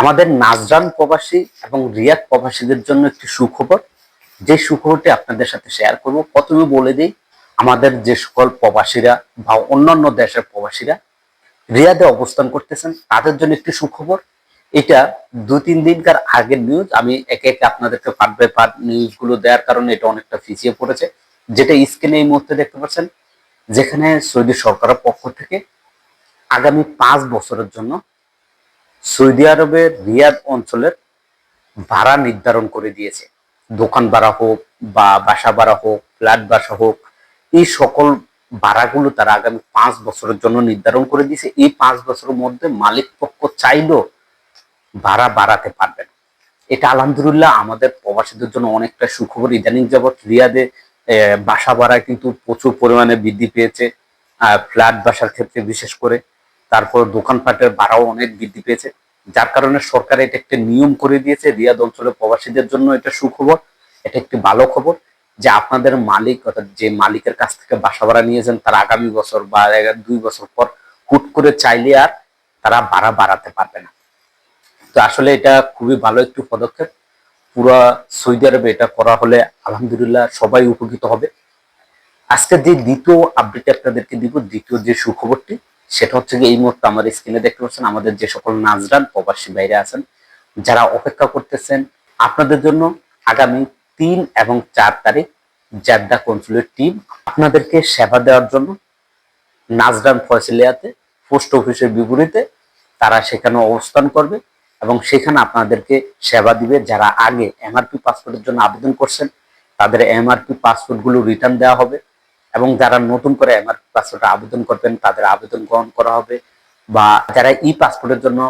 আমাদের নাজরান প্রবাসী এবং রিয়াদ প্রবাসীদের জন্য একটি সুখবর। যে সুখবরটি আপনাদের সাথে শেয়ার করব, প্রথমে বলে দিই, আমাদের যে সকল প্রবাসীরা বা অন্যান্য দেশের প্রবাসীরা রিয়াদে অবস্থান করতেছেন, তাদের জন্য একটি সুখবর। এটা দু তিন দিনকার আগের নিউজ আমি একে একে আপনাদেরকে পার্ট বাই পার্ট নিউজগুলো দেওয়ার কারণে এটা অনেকটা পিছিয়ে পড়েছে। যেটা স্ক্রিনে এই মুহূর্তে দেখতে পাচ্ছেন, যেখানে সৌদি সরকারের পক্ষ থেকে আগামী পাঁচ বছরের জন্য সৌদি আরবের রিয়াদ অঞ্চলের ভাড়া নির্ধারণ করে দিয়েছে। দোকান ভাড়া হোক বা বাসা ভাড়া হোক, ফ্ল্যাট বাসা হোক, এই সকল ভাড়াগুলো তারা আগামী পাঁচ বছরের জন্য নির্ধারণ করে দিয়েছে। এই পাঁচ বছরের মধ্যে মালিক পক্ষ চাইলেও ভাড়া বাড়াতে পারবেন এটা আলহামদুলিল্লাহ আমাদের প্রবাসীদের জন্য অনেকটা সুখবর। ইদানিং যাবৎ রিয়াদে বাসা ভাড়া কিন্তু প্রচুর পরিমাণে বৃদ্ধি পেয়েছে ফ্ল্যাট বাসার ক্ষেত্রে বিশেষ করে। তারপর দোকানপাটের ভাড়াও অনেক বৃদ্ধি পেয়েছে, যার কারণে সরকার এটা একটা নিয়ম করে দিয়েছে, রিয়াদ অঞ্চলের প্রবাসীদের জন্য এটা সুখবর, এটা একটি ভালো খবর যে আপনাদের মালিক অর্থাৎ যে মালিকের কাছ থেকে বাসা ভাড়া নিয়েছেন, তার আগামী বছর বা দুই বছর পর হুট করে চাইলে আর তারা ভাড়া বাড়াতে পারবে না। তো আসলে এটা খুবই ভালো একটি পদক্ষেপ, পুরো সৌদি আরবে এটা করা হলে আলহামদুলিল্লাহ সবাই উপকৃত হবে। আজকে যে দ্বিতীয় আপডেট আপনাদেরকে দিব, দ্বিতীয় যে সুখবরটি সেটা হচ্ছে যে এই মুহূর্তে আমার স্ক্রিনে দেখতে পাচ্ছেন আমাদের যে সকল নাজরান প্রবাসী বাইরে আছেন, যারা অপেক্ষা করতেছেন আপনাদের জন্য আগামী তিন এবং চার তারিখ জাদ্দা কনসুলের টিম আপনাদেরকে সেবা দেওয়ার জন্য নাজরান ফয়সিলিয়াতে, পোস্ট অফিসের বিপরীতে তারা সেখানে অবস্থান করবে এবং সেখানে আপনাদেরকে সেবা দিবে যারা আগে এমআরপি পাসপোর্টের জন্য আবেদন করছেন, তাদের এমআরপি পাসপোর্টগুলো রিটার্ন দেওয়া হবে। এবং যারা নতুন করে এমআরপি পাসপোর্টে আবেদন করবেন, তাদের আবেদন গ্রহণ করা হবে বা যারা ই পাসপোর্টের জন্য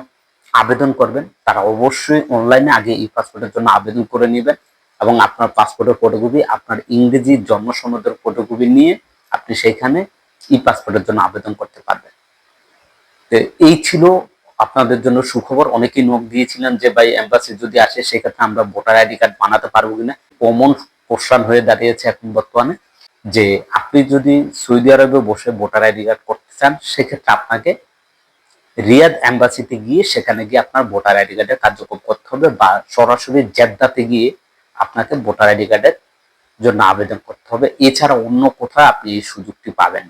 আবেদন করবেন, তারা অবশ্যই অনলাইনে আগে ই পাসপোর্টের জন্য আবেদন করে নেবেন এবং আপনার পাসপোর্টের ফটোকপি আপনার ইংরেজি জন্ম সনদের ফটোকপি নিয়ে আপনি সেইখানে ই পাসপোর্টের জন্য আবেদন করতে পারবেন। তো এই ছিল আপনাদের জন্য সুখবর। অনেকেই নোট দিয়েছিলেন যে, ভাই এম্বাসি যদি আসে, সেক্ষেত্রে আমরা ভোটার আইডি কার্ড বানাতে পারব কিনা? কমন কোশ্চান হয়ে দাঁড়িয়েছে এখন বর্তমানে। যে আপনি যদি সৌদি আরবে বসে ভোটার আইডি কার্ড করতে চান, সেক্ষেত্রে আপনাকে রিয়াদ অ্যাম্বাসিতে গিয়ে সেখানে গিয়ে আপনার ভোটার আইডি কার্ডের কার্যক্রম করতে হবে বা সরাসরি জেদ্দাতে গিয়ে আপনাকে ভোটার আইডি কার্ডের জন্য আবেদন করতে হবে এছাড়া অন্য কোথাও আপনি এই সুযোগটি পাবেন।